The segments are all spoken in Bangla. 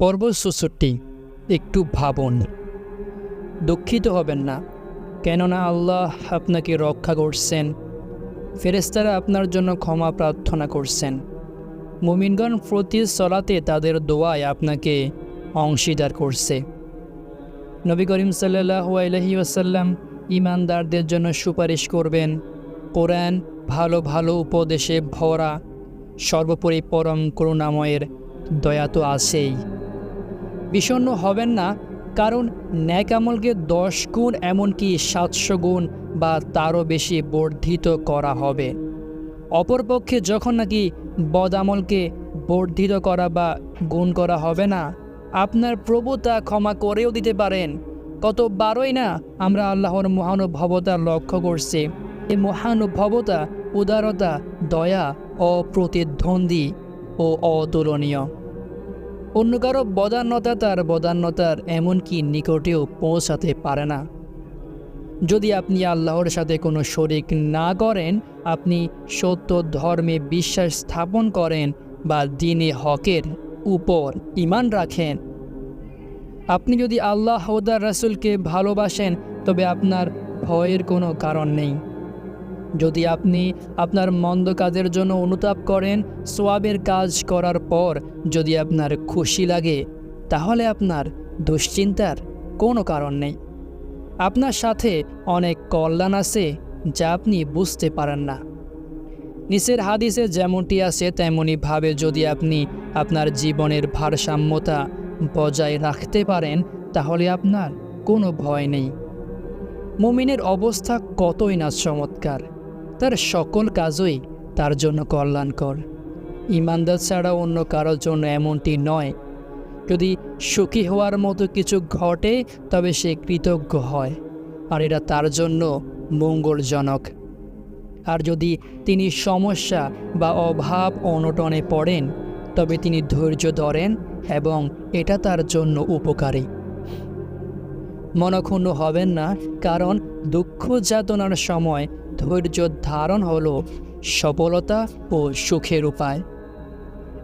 পর্ব সুসুটি একটু ভাবুন। দুঃখিত হবেন না, কেননা আল্লাহ আপনাকে রক্ষা করছেন। ফেরেস্তারা আপনার জন্য ক্ষমা প্রার্থনা করছেন। মুমিনগণ প্রতি সলাতে তাদের দোয়ায় আপনাকে অংশীদার করছে। নবী করিম সাল্লাহু আলহি ওয়াসাল্লাম ইমানদারদের জন্য সুপারিশ করবেন, কোরআন ভালো ভালো উপদেশে ভরা, সর্বোপরি পরম করুণাময়ের দয়া তো আছেই। বিষণ্ণ হবেন না, কারণ ন্যাক আমলকে দশ গুণ এমনকি সাতশো গুণ বা তারও বেশি বর্ধিত করা হবে। অপরপক্ষে যখন নাকি বদামলকে বর্ধিত করা বা গুণ করা হবে না, আপনার প্রভু তা ক্ষমা করেও দিতে পারেন। কতবারই না আমরা আল্লাহর মহানুভবতা লক্ষ্য করছি। এই মহানুভবতা, উদারতা, দয়া অপ্রতিদ্বন্দ্বী ও অতুলনীয়। অন্য কারও বদান্যতা তার বদান্যতার এমনকি নিকটেও পৌঁছাতে পারে না। যদি আপনি আল্লাহর সাথে কোনো শরিক না করেন, আপনি সত্য ধর্মে বিশ্বাস স্থাপন করেন বা দিনে হকের উপর ইমান রাখেন। আপনি যদি আল্লাহ হদার রাসুলকে ভালোবাসেন, তবে আপনার ভয়ের কোনো কারণ নেই। যদি আপনি আপনার মন্দ কাজের জন্য অনুতাপ করেন, সোয়াবের কাজ করার পর যদি আপনার খুশি লাগে, তাহলে আপনার দুশ্চিন্তার কোনো কারণ নেই। আপনার সাথে অনেক কল্যাণ আছে যা আপনি বুঝতে পারেন না। নিচের হাদিসে যেমনটি আছে তেমনইভাবে যদি আপনি আপনার জীবনের ভারসাম্যতা বজায় রাখতে পারেন, তাহলে আপনার কোনো ভয় নেই। মুমিনের অবস্থা কতই না চমৎকার। তার সকল কাজই তার জন্য কল্যাণকর। ইমানদার ছাড়া অন্য কারোর জন্য এমনটি নয়। যদি সুখী হওয়ার মতো কিছু ঘটে, তবে সে কৃতজ্ঞ হয়, আর এটা তার জন্য মঙ্গলজনক। আর যদি তিনি সমস্যা বা অভাব অনটনে পড়েন, তবে তিনি ধৈর্য ধরেন এবং এটা তার জন্য উপকারী। মনক্ষুণ্ণ হবেন না, কারণ দুঃখ যাতনার সময় ধৈর্য ধারণ হল সফলতা ও সুখের উপায়।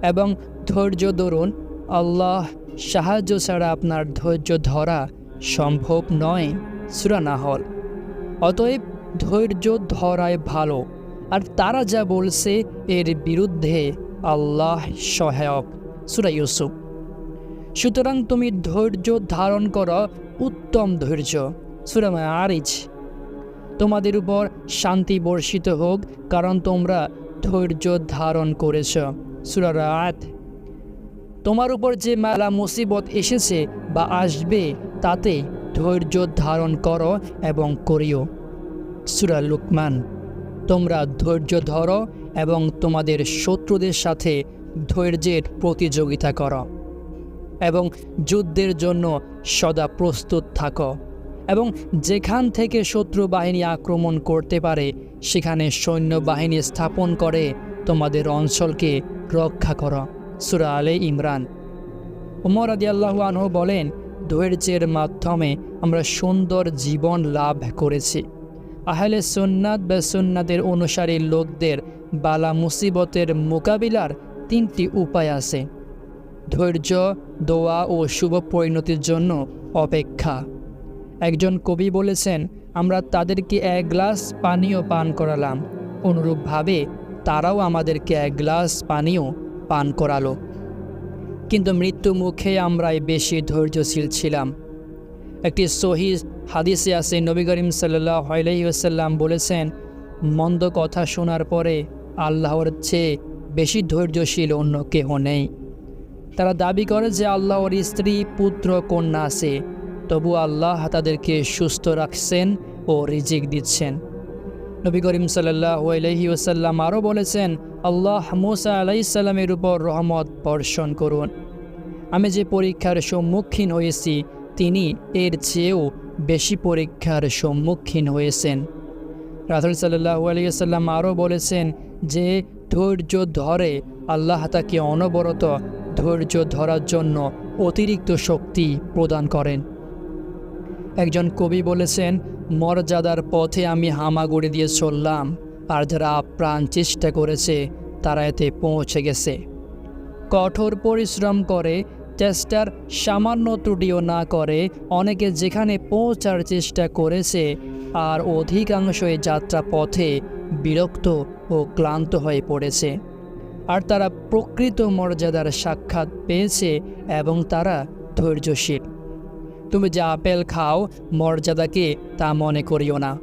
এবং ধৈর্য ধরুন, আল্লাহ সাহায্য ছাড়া আপনার ধৈর্য ধরা সম্ভব নয়, সুরা না হল অতএব ধৈর্য ধরায় ভালো। আর তারা যা বলছে, এর বিরুদ্ধে আল্লাহ সহায়ক, সুরা ইউসুফ। সুতরাং তুমি ধৈর্য ধারণ করো, উত্তম ধৈর্য। সুরামা আরিজ তোমাদের উপর শান্তি বর্ষিত হোক, কারণ তোমরা ধৈর্য ধারণ করেছ। সুরারাত তোমার উপর যে মেলা মুসিবত এসেছে বা আসবে, তাতে ধৈর্য ধারণ করো এবং করিও। সুরা লুকমান। তোমরা ধৈর্য ধরো এবং তোমাদের শত্রুদের সাথে ধৈর্যের প্রতিযোগিতা করো এবং যুদ্ধের জন্য সদা প্রস্তুত থাকো। এবং যেখান থেকে শত্রু বাহিনী আক্রমণ করতে পারে, সেখানে সৈন্যবাহিনী স্থাপন করে তোমাদের অঞ্চলকে রক্ষা করো। সুরা আলে ইমরান। উমর আদি আল্লাহু বলেন, ধৈর্যের মাধ্যমে আমরা সুন্দর জীবন লাভ করেছি। আহলে সুন্নাত বা সুন্নাতের অনুসারী লোকদের বালা মুসিবতের মোকাবিলার তিনটি উপায় আছে। ধৈর্য, দোয়া ও শুভ পরিণতির জন্য অপেক্ষা। একজন কবি বলেছেন, আমরা তাদেরকে এক গ্লাস পানীয় পান করালাম। অনুরূপভাবে তারাও আমাদেরকে এক গ্লাস পানীয় পান করালো। কিন্তু মৃত্যু মুখে আমরাই বেশি ধৈর্যশীল ছিলাম। একটি সহি হাদিসে আছে, নবী করিম সাল্লাহ আলাইসাল্লাম বলেছেন, মন্দ কথা শোনার পরে আল্লাহর চেয়ে বেশি ধৈর্যশীল অন্য কেহ নেই। তারা দাবি করে যে আল্লাহর স্ত্রী পুত্র কন্যা আছে। তবু আল্লাহ তাদেরকে সুস্থ রাখছেন ও রিজিক দিচ্ছেন। নবী করিম সাল্লাহ ওসাল্লাম আরও বলেছেন, আল্লাহ মুসা আলাইসাল্লামের উপর রহমত বর্ষণ করুন। আমি যে পরীক্ষার সম্মুখীন হয়েছি, তিনি এর চেয়েও বেশি পরীক্ষার সম্মুখীন হয়েছেন। রাহুল সাল্লাহ আলিয়াল্লাম আরও বলেছেন যে, ধৈর্য ধরে আল্লাহ তাকে অনবরত ধৈর্য ধরার জন্য অতিরিক্ত শক্তি প্রদান করেন। একজন কবি বলেছেন, মর্যাদার পথে আমি হামাগুড়ি দিয়ে চললাম, আর যারা আপ্রাণ চেষ্টা করেছে, তারা এতে পৌঁছে গেছে। কঠোর পরিশ্রম করে, চেষ্টার সামান্য ত্রুটিও না করে, অনেকে যেখানে পৌঁছার চেষ্টা করেছে, আর অধিকাংশই যাত্রা পথে বিরক্ত ও ক্লান্ত হয়ে পড়েছে। আর তারা প্রকৃত মর্যাদার সাক্ষাৎ পেয়েছে এবং তারা ধৈর্যশীল। তুমি যে আপেল খাও, মর্যাদাকে তা মনে করিও না।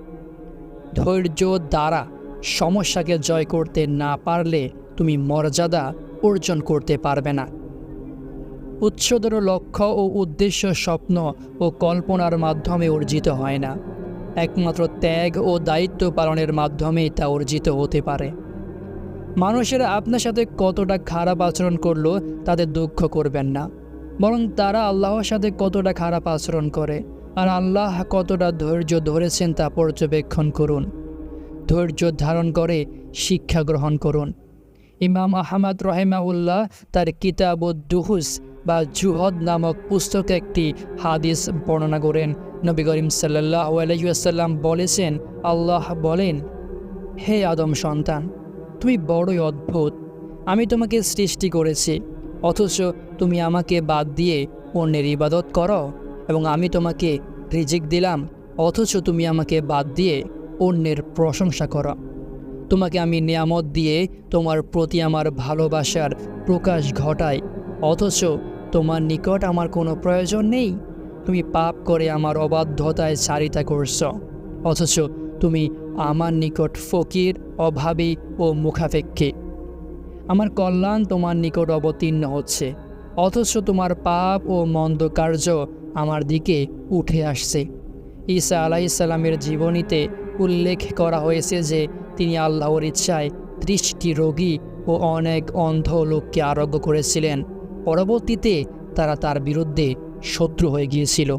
ধৈর্য দ্বারা সমস্যাকে জয় করতে না পারলে তুমি মর্যাদা অর্জন করতে পারবে না। উচ্চতর লক্ষ্য ও উদ্দেশ্য স্বপ্ন ও কল্পনার মাধ্যমে অর্জিত হয় না। একমাত্র ত্যাগ ও দায়িত্ব পালনের মাধ্যমেই তা অর্জিত হতে পারে। মানুষেরা আপনার সাথে কতটা খারাপ আচরণ করল তাদের দুঃখ করবেন না। বরং তারা আল্লাহর সাথে কতটা খারাপ আচরণ করে আর আল্লাহ কতটা ধৈর্য ধরেছেন তা পর্যবেক্ষণ করুন। ধৈর্য ধারণ করে শিক্ষা গ্রহণ করুন। ইমাম আহমদ রহেমাউল্লাহ তার কিতাব দুহুস বা জুহদ নামক পুস্তকে একটি হাদিস বর্ণনা করেন। নবী করিম সাল্লাহ আলহিউসাল্লাম বলেছেন, আল্লাহ বলেন, হে আদম সন্তান তুমি বড়ই অদ্ভুত। আমি তোমাকে সৃষ্টি করেছি। অথচ তুমি আমাকে বাদ দিয়ে অন্যের ইবাদত করো, এবং আমি তোমাকে রিজিক দিলাম, অথচ তুমি আমাকে বাদ দিয়ে অন্যের প্রশংসা করো। তোমাকে আমি নিয়ামত দিয়ে তোমার প্রতি আমার ভালোবাসার প্রকাশ ঘটাই, অথচ তোমার নিকট আমার কোনো প্রয়োজন নেই। তুমি পাপ করে আমার অবাধ্যতায় চারিতা করছ, অথচ তুমি আমার নিকট ফকির, অভাবী ও মুখাপেক্ষী। আমার কল্যাণ তোমার নিকট অবতীর্ণ হচ্ছে, অথচ তোমার পাপ ও মন্দ কার্য আমার দিকে উঠে আসছে। ঈসা আলাইসাল্লামের জীবনীতে উল্লেখ করা হয়েছে যে তিনি আল্লাহর ইচ্ছায় ত্রিশটি রোগী ও অনেক অন্ধ লোককে আরোগ্য করেছিলেন। পরবর্তীতে তারা তার বিরুদ্ধে শত্রু হয়ে গিয়েছিল।